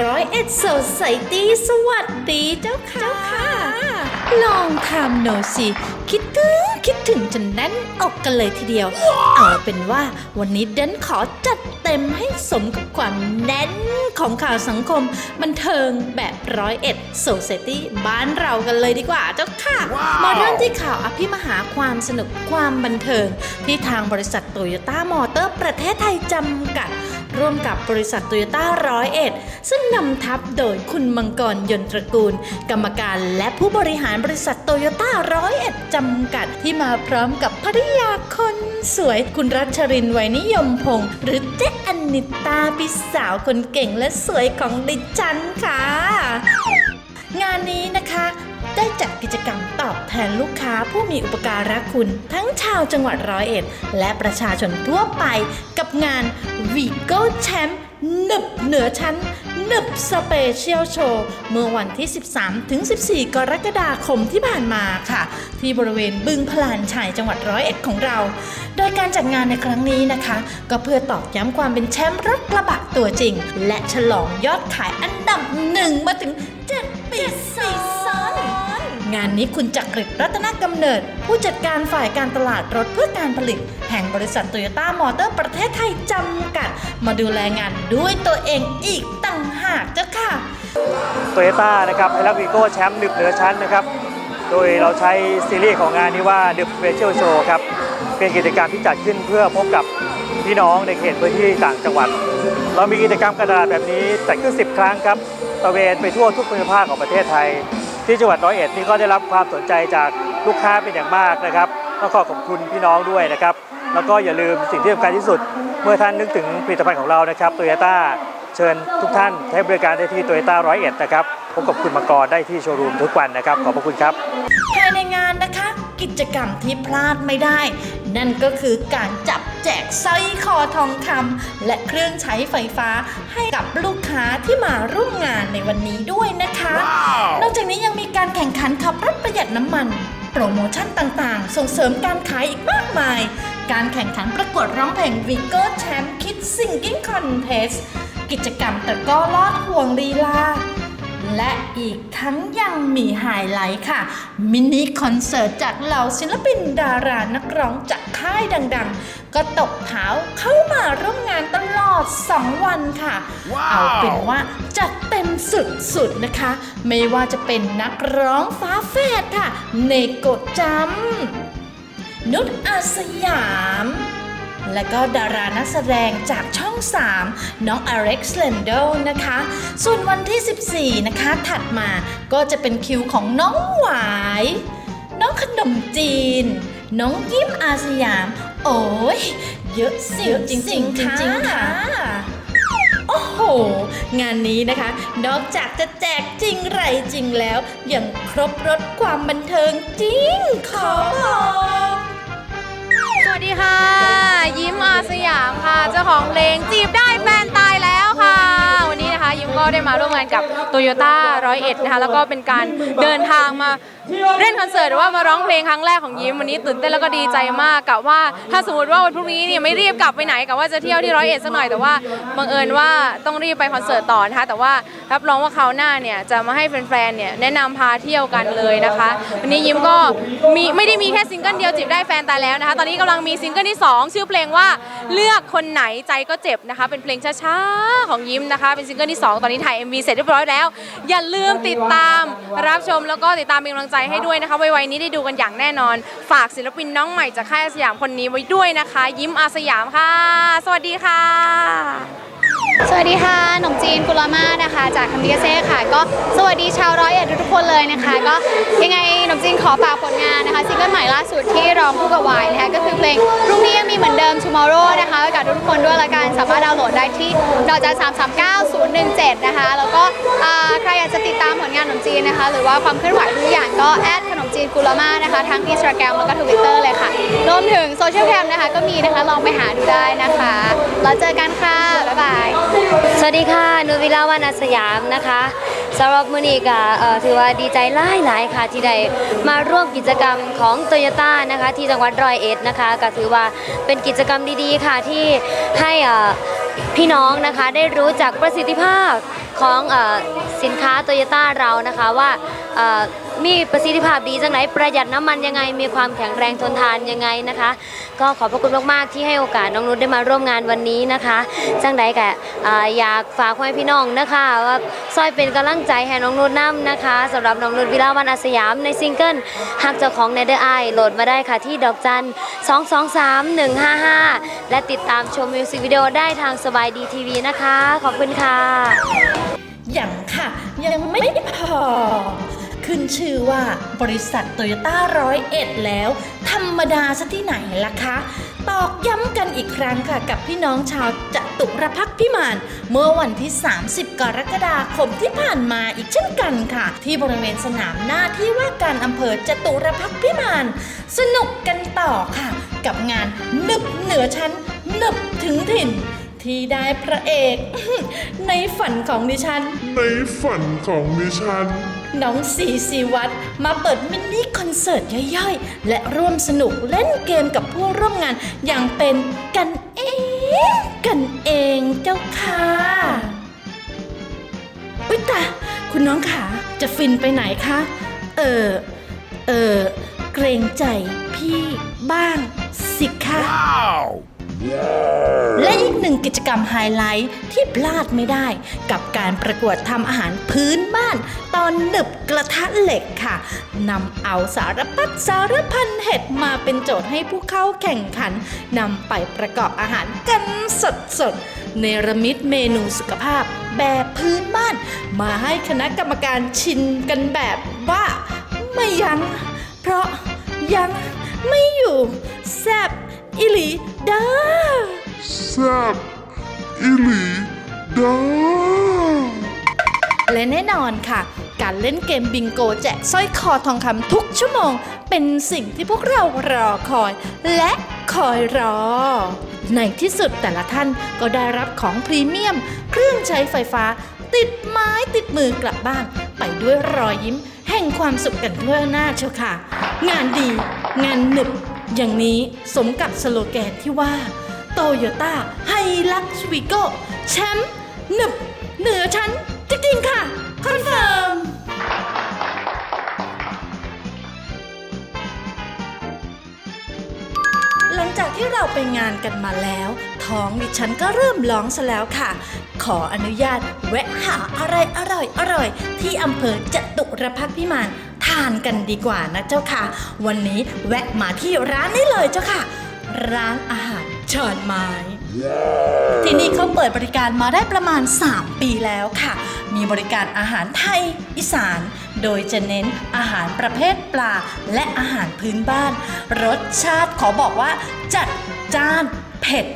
ร้อยเอ็ดโซไซตี้สวัสดีเจ้าค่ะ ลองทำหน่อยสิ คิดถึงคิดถึงจนแน่นอกกันเลยทีเดียว เอาเป็นว่าวันนี้เดนขอจัดเต็มให้สมกับความแน่นของข่าวสังคม บันเทิงแบบร้อยเอ็ดโซไซตี้บ้านเรากันเลยดีกว่าเจ้าค่ะ มาเริ่มที่ข่าวอภิมหาความสนุกความบันเทิง ที่ทางบริษัทโตโยต้ามอเตอร์ประเทศไทยจำกัด ร่วมกับบริษัทโตโยต้าร้อยเอ็ดซึ่งนำทัพโดยคุณมังกรยนตระกูล กรรมการและผู้บริหารบริษัทโตโยต้าร้อยเอ็ดจำกัดที่มาพร้อมกับภริยาคนสวย คุณรัชรินทร์ไวนิยมพงศ์หรือเจ๊อนิตาพี่สาวคนเก่งและสวยของดิฉันค่ะงานนี้นะคะ จัดกิจกรรมตอบแทนลูกค้าผู้มีอุปการะคุณ ทั้งชาวจังหวัดร้อยเอ็ด และประชาชนทั่วไปกับงาน Vigo Champ หนึบเหนือชั้นหนึบสเปเชียลโชว์เมื่อวันที่ 13 ถึง 14 กรกฎาคมที่ผ่านมาค่ะ ที่บริเวณบึงพลานชัยจังหวัดร้อยเอ็ดของเรา โดยการจัดงานในครั้งนี้นะคะ ก็เพื่อตอกย้ำความเป็นแชมป์รถกระบะตัวจริง และฉลองยอดขายอันดับหนึ่งมาถึง7ปีซ้อน งานนี้คุณจักริดรัตนกำเนิด ผู้จัดการฝ่ายการตลาดรถเพื่อการผลิต แห่งบริษัทโตโยต้ามอเตอร์ประเทศไทยจำกัด มาดูแลงานด้วยตัวเองอีกต่างหากเจ้าค่ะโตโยต้านะครับไฮรักวีโก้แชมป์หนึบเหนือชั้นนะครับ โดยเราใช้ซีรีส์ของงานนี้ว่า The Special Show ครับ เป็นกิจกรรมที่จัดขึ้นเพื่อพบกับพี่น้องในเขตพื้นที่ต่างจังหวัด เรามีกิจกรรมกระดาษแบบนี้จัดขึ้น 10 ครั้งครับตะเวนไปทั่วทุกภูมิภาคของประเทศไทย ที่จังหวัดร้อยเอ็ดนี่ก็ได้รับความสนใจจากลูกค้าเป็นอย่างมากนะครับต้องขอขอบคุณพี่น้องด้วยนะครับ แล้วก็อย่าลืมสิ่งที่สำคัญที่สุด เมื่อท่านนึกถึงผลิตภัณฑ์ของเรานะครับโตโยต้าเชิญทุกท่านใช้บริการได้ที่โตโยต้าร้อยเอ็ดนะครับพบกับคุณมังกรได้ที่โชว์รูมทุกวันนะครับ ขอบพระคุณครับภายในงานนะคะ กิจกรรมที่พลาดไม่ได้ นั่นก็คือการจับ แจกสร้อยคอทองคำและเครื่องใช้ไฟฟ้าให้กับลูกค้าที่มาร่วมงานในวันนี้ด้วยนะคะนอกจากนี้ยังมีการแข่งขันขับรถประหยัดน้ำมัน โปรโมชั่นต่างๆ ส่งเสริมการขายอีกมากมาย การแข่งขันประกวดร้องเพลง Vigo Champ Kids Singing Contest กิจกรรมตะกร้อลอดห่วงลีลาและอีกทั้งยังมีไฮไลท์ค่ะ มินิคอนเสิร์ตจากเหล่าศิลปินดารานักร้องจากค่ายดัง ๆ ก็ตบเท้าเข้ามาร่วมงานตลอด 2 วันค่ะเอาเป็นว่าจัดเต็มสุดๆนะคะ ไม่ว่าจะเป็นนักร้องฟ้าแฝดค่ะ เนโกะจัมนุชอาสยาม และก็ดารานักแสดงจากช่อง 3 น้องอเร็กซ์เลนโดนะคะ ส่วนวันที่ 14 นะคะ ถัดมาก็จะเป็นคิวของน้องหวาย น้องขนมจีน น้องยิ้มอาสยาม โอ้ยเยอะสิวจริงๆค่ะโอ้โห งานนี้นะคะ นอกจากจะแจกจริงไรจริงแล้ว ยังครบรถความบันเทิงจริง ขอบอกสวัสดีค่ะ ยิ้มอาสยามค่ะ เจ้าของเพลงจีบได้แฟนตายแล้วานกับโตโยต้าร้อยเอ็ดนะคะแล้วก็เป็นการเดินทางมาเล่นคอนเสิร์ตหรือว่ามาร้องเพลงครั้งแรกของยิ้มวันนี้ตื่นเต้นแล้วก็ดีใจมากกับว่าถ้าสมมติว่าวันพรุ่งนี้เนี่ยไม่รีบกลับไปไหนกับว่าจะเที่ยวที่ร้อยเอ็ดสักหน่อยแต่ว่าบังเอิญว่าต้องรีบไปคอนเสิร์ตต่อนะคะแต่ว่ารับรองว่าคราวหน้าเนี่ยจะมาให้แฟนๆเนี่ยแนะนำพาเที่ยวกันเลยนะคะ วันนี้ยิ้มก็มีไม่ได้มีแค่ซิงเกิลเดียวจีบได้แฟนตายแล้วนะคะ ตอนนี้กำลังมีซิงเกิลที่ 2 ชื่อเพลงว่าเลือกคนไหนใจก็เจ็บนะคะ เป็นเพลงช้าๆของยิ้มนะคะ เป็นซิงเกิลที่ 2 ตอนนี้ถ่าย MV เสร็จเรียบร้อยแล้ว อย่าลืมติดตามรับชมแล้วก็ติดตามเป็นกำลังใจให้ด้วยนะคะไวๆนี้ได้ดูกันอย่างแน่นอน ฝากศิลปินน้องใหม่จากค่ายอาสยามคนนี้ไว้ด้วยนะคะ ยิ้มอาสยามค่ะ สวัสดีค่ะ สวัสดีค่ะหนมจีนกุลามานะคะ จากคัมเบิเกเซ่ค่ะ ก็สวัสดีชาวร้อยเอ็ดทุกคนเลยนะคะ ก็ยังไงหนมจีนขอฝากผลงานนะคะซิงเกิลใหม่ล่าสุดที่ร้องคู่กับวายนะคะก็คือเพลงพรุ่งนี้ยังมีเหมือนเดิม tomorrow นะคะไว้กับทุกคนด้วยละกันสามารถดาวน์โหลดได้ที่ดอจันสามสามเก้าศูนย์หนึ่งเจ็ดนะคะ แล้วก็ใครอยากจะติดตามผลงานหนมจีนนะคะ หรือว่าความเคลื่อนไหวทุกอย่างก็แอดขนมจีนกุลามานะคะทั้งอินสตาแกรมแล้วก็ทวิตเตอร์เลยค่ะรวมถึงโซเชียลแคม นะคะก็มีนะคะลองไปหาดูได้นะคะแล้วเจอกันค่ะ บ๊ายบาย สวัสดีค่ะนุชวิลาวันาสยามนะคะสำหรับมือนี้ก็เอ่อถือว่าดีใจหลายหลายค่ะ ที่ได้มาร่วมกิจกรรมของโตโยต้านะคะ ที่จังหวัดร้อยเอ็ดนะคะ ก็ถือว่าเป็นกิจกรรมดีๆค่ะที่ให้เอ่อพี่น้องนะคะได้รู้จักประสิทธิภาพของเออสินค้าโตโยต้าเรานะคะว่าเอ่อ มีประสิทธิภาพดีจังไหนประหยัดน้ำมันยังไง มีความแข็งแรงทนทานยังไงนะคะ ก็ขอบพระคุณมากๆที่ให้โอกาสน้องนุชได้มาร่วมงานวันนี้นะคะจังใดกะอยากฝากไว้พี่น้องนะคะว่าซอยเป็นกำลังใจให้น้องนุชน้ำนะคะสำหรับน้องนุชวิลาวันอาสยามในซิงเกิลหักเจ้าของในเดอร์ไอโหลดมาได้ค่ะที่ดอกจัน223 155 และติดตามชมมิวสิกวิดีโอได้ทางสบายดีทีวีนะคะ ขอบคุณค่ะย่างค่ะ ยังไม่พอ ขึ้นชื่อว่าบริษัทโตโยต้าร้อยเอ็ดแล้ว ธรรมดาซะที่ไหนล่ะคะ ตอกย้ำกันอีกครั้งค่ะกับพี่น้องชาวจตุรพักพิมาน เมื่อวันที่ 30 กรกฎาคมที่ผ่านมาอีกเช่นกันค่ะ ที่บริเวณสนามหน้าที่ว่าการอำเภอจตุรพักพิมาน สนุกกันต่อค่ะ กับงานนึบเหนือชั้นนึบถึงถิ่นที่ได้พระเอก ในฝันของดิฉัน ในฝันของดิฉัน น้องซีซีวัตรมาเปิดมินิคอนเสิร์ตย่อยๆ และร่วมสนุกเล่นเกมกับผู้ร่วมงานอย่างเป็นกันเอง กันเองเจ้าค่ะอุ๊ยตาคุณน้องขาจะฟินไปไหนคะ เออ เออ เกรงใจพี่บ้างสิคะ และอีกหนึ่งกิจกรรมไฮไลท์ที่พลาดไม่ได้ กับการประกวดทำอาหารพื้นบ้าน ตอนหนึบกระทะเหล็กค่ะนำเอาสารพัดสารพันเห็ดมาเป็นโจทย์ให้ผู้เข้าแข่งขันนำไปประกอบอาหารกันสดๆเนรมิตเมนูสุขภาพแบบพื้นบ้าน มาให้คณะกรรมการชินกันแบบว่าไม่ยัง้งเพราะยังไม่อยู่แซบอิหลี เด้อแซ่บอิหลีดาและแน่นอนค่ะ การเล่นเกมบิงโกแจกสร้อยคอทองคำทุกชั่วโมง เป็นสิ่งที่พวกเรารอคอย และคอยรอ ในที่สุดแต่ละท่านก็ได้รับของพรีเมียม เครื่องใช้ไฟฟ้า ติดไม้ติดมือกลับบ้าน ไปด้วยรอยยิ้ม แห่งความสุขกันทั่วหน้าเชียวค่ะ งานดี งานหนึบ อย่างนี้สมกับสโลแกนที่ว่าโตโยต้าไฮลักซ์วีโก้แชมป์หนึบเหนือชั้นจริงๆค่ะ คอนเฟิร์มหลังจากที่เราไปงานกันมาแล้ว ท้องดิฉันก็เริ่มร้องซะแล้วค่ะ ขออนุญาตแวะหาอะไรอร่อยอร่อยๆที่อำเภอจตุรพักษ์พิมานานกันดีกว่านะเจ้าค่ะ วันนี้แวะมาที่ร้านนี้เลยเจ้าค่ะ ร้านอาหารชอนไม้ ที่นี่เขาเปิดบริการมาได้ประมาณ 3 ปีแล้วค่ะ มีบริการอาหารไทย อีสาน โดยจะเน้นอาหารประเภทปลาและอาหารพื้นบ้าน รสชาติขอบอกว่าจัดจ้าน เผ็ด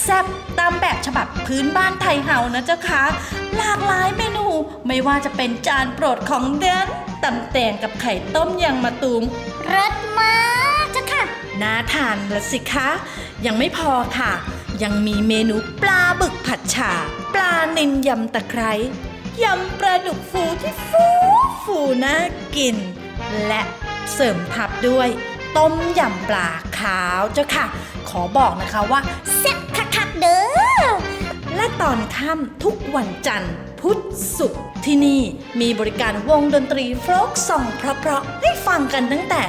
แซ่บตามแบบฉบับพื้นบ้านไทยเฮานะเจ้าคะหลากหลายเมนูไม่ว่าจะเป็นจานโปรดของเดนตำแตงกับไข่ต้มยางมะตูมรสมากเจ้ะค่ะน่าทานละสิคะ ยังไม่พอค่ะ ยังมีเมนูปลาบึกผัดฉ่าปลานิลยำตะไคร้ยำปลาดุกฟูที่ฟูฟูน่ากิน และเสริมทับด้วย ต้มยำปลาขาวเจ้าค่ะ ขอบอกนะคะว่าแซ่บคักๆเด้อและตอนค่ำทุกวันจันทร์ พุธศุกร์ที่นี่มีบริการวงดนตรีโฟล์กซองเพราะๆให้ฟังกันตั้งแต่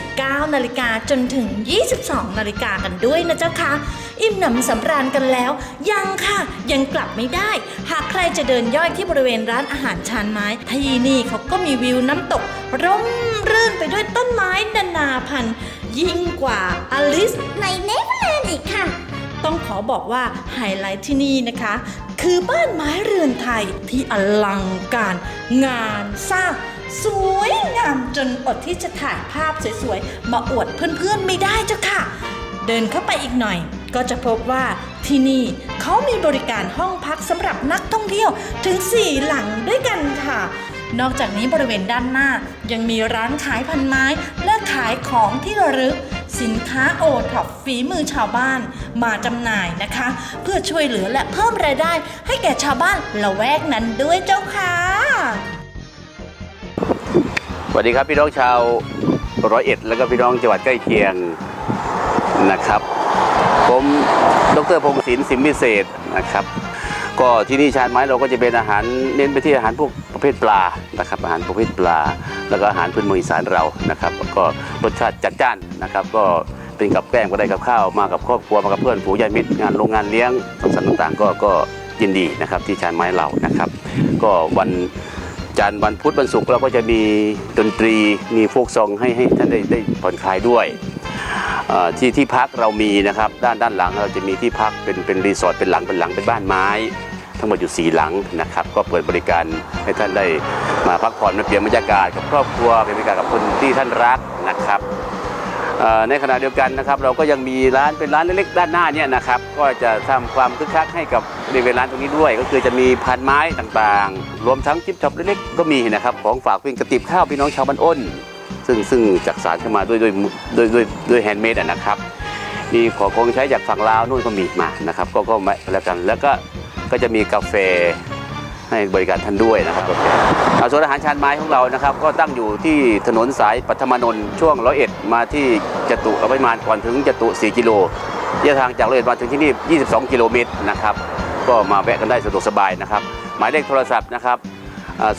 19 นาฬิกาจนถึง 22 นาฬิกากันด้วยนะเจ้าค่ะอิ่มหนำสำราญกันแล้ว ยังค่ะ ยังกลับไม่ได้ หากใครจะเดินย่อยที่บริเวณร้านอาหารชานไม้ที่นี่เขาก็มีวิวน้ำตก ร่มรื่นไปด้วยต้นไม้นานาพันธุ์ยิ่งกว่าอลิสในเนเธอร์แลนด์อีกค่ะ ต้องขอบอกว่าไฮไลท์ที่นี่นะคะ คือบ้านไม้เรือนไทยที่อลังการ งานสร้างสวยงามจนอดที่จะถ่ายภาพสวยๆ มาอวดเพื่อนๆไม่ได้เจ้าค่ะ เดินเข้าไปอีกหน่อย ก็จะพบว่าที่นี่เขามีบริการห้องพักสำหรับนักท่องเที่ยวถึง 4 หลังด้วยกันค่ะ นอกจากนี้บริเวณด้านหน้ายังมีร้านขายพันไม้และขายของที่ระลึก สินค้าโอท็อปฝีมือชาวบ้านมาจำหน่ายนะคะ เพื่อช่วยเหลือและเพิ่มรายได้ ให้แก่ชาวบ้านละแวกนั้นด้วยเจ้าค่ะสวัสดีครับพี่น้องชาวร้อยเอ็ดแล้วก็พี่น้องจังหวัดใกล้เคียงนะครับ ผมดรพงศินสิมพิเศษนะครับ ก็ที่นี่ชานไม้เราก็จะเป็นอาหารเน้นไปที่อาหารพวกประเภทปลานะครับอาหารประเภทปลา แล้วก็อาหารพื้นเมืองอีสานเรานะครับก็รสชาติจัดจ้านนะครับ ก็เป็นกับแกล้มก็ได้กับข้าวมากับครอบครัวมากับเพื่อนฝูงญาติมิตรงานโรงงานเลี้ยงสังสรรค์ต่างๆ ก็ก็ยินดีนะครับที่ชานไม้เรานะครับ ก็วันจันทร์วันพุธวันศุกร์เราก็จะมีดนตรีมีโฟกซองให้ให้ท่านได้ได้ผ่อนคลายด้วย ที่ที่พักเรามีนะครับด้านด้านหลังเราจะมีที่พักเป็นเป็นรีสอร์ทเป็นหลังเป็นหลังเป็นบ้านไม้ ทั้งหมดอยู่สีหลังนะครับก็เปิดบริการให้ท่านได้มาพักผ่อนมาเปลี่ยนบรรยากาศกับครอบครัวเป็นบรรยากาศกับคนที่ท่านรักนะครับในขณะเดียวกันนะครับเราก็ยังมีร้านเป็นร้านเล็กๆด้านหน้าเนี่ยนะครับก็จะทำความคึกคักให้กับบริเวณร้านตรงนี้ด้วย ก็คือจะมีพันไม้ต่างๆ รวมทั้งจิ๊บช็อปเล็กๆก็มีนะครับของฝากเป็นกระติบข้าวพี่น้องชาวบ้านอ้น ซึ่งซึ่งจักสารขึ้นมาด้วยด้วยด้วยด้วยด้วยแฮนด์เมดนะครับ มีของคงใช้จากฝั่งลาวนู่นก็มีมานะครับ ก็ก็มาแล้วกันแล้วก็ก็จะมีกาแฟให้บริการท่านด้วยนะครับกาแฟอ่าส่วนอาหารชานไม้ของเรานะครับ ก็ตั้งอยู่ที่ถนนสายปัทมนนท์ช่วงร้อยเอ็ดมาที่จตุรพิมานก่อนถึงจตุ 4 กิโลระยะทางจากร้อยเอ็ดมาถึงที่นี่ 22 กิโลเมตรนะครับ ก็มาแวะกันได้สะดวกสบายนะครับ หมายเลขโทรศัพท์นะครับอ่า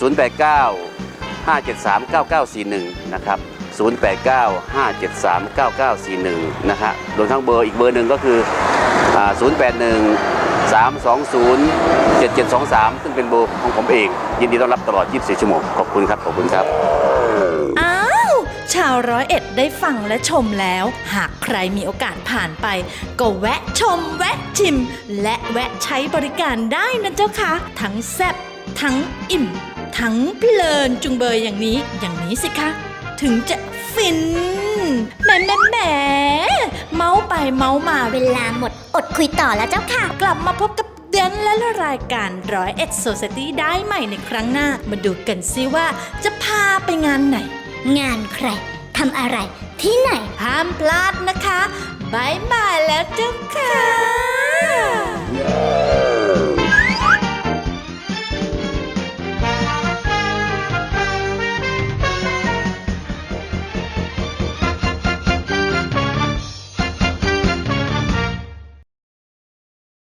089 5739941 นะครับ 089 5739941 นะฮะรวมทั้งเบอร์อีกเบอร์หนึ่งก็คืออ่า081 320 7723 ซึ่งเป็นเบอร์ของผมเอง ยินดีต้อนรับตลอด 24 ชั่วโมง ขอบคุณครับ ขอบคุณครับอ้าว ชาวร้อยเอ็ดได้ฟังและชมแล้ว หากใครมีโอกาสผ่านไป ก็แวะชม แวะชิม และแวะใช้บริการได้นะเจ้าค่ะทั้งแซ่บทั้งอิ่ม ทั้งเพลินจุงเบยอย่างนี้อย่างนี้สิคะ ถึงจะฟินแหมแหมแหมเมาไปเมามาเวลาหมดอดคุยต่อแล้วเจ้าค่ะ กลับมาพบกับเดือนและรายการร้อยเอ็ดโซเซตี้ได้ใหม่ในครั้งหน้า มาดูกันซิว่าจะพาไปงานไหน งานใครทำอะไร ที่ไหนห้ามพลาดนะคะบายบายแล้วเจ้าค่ะ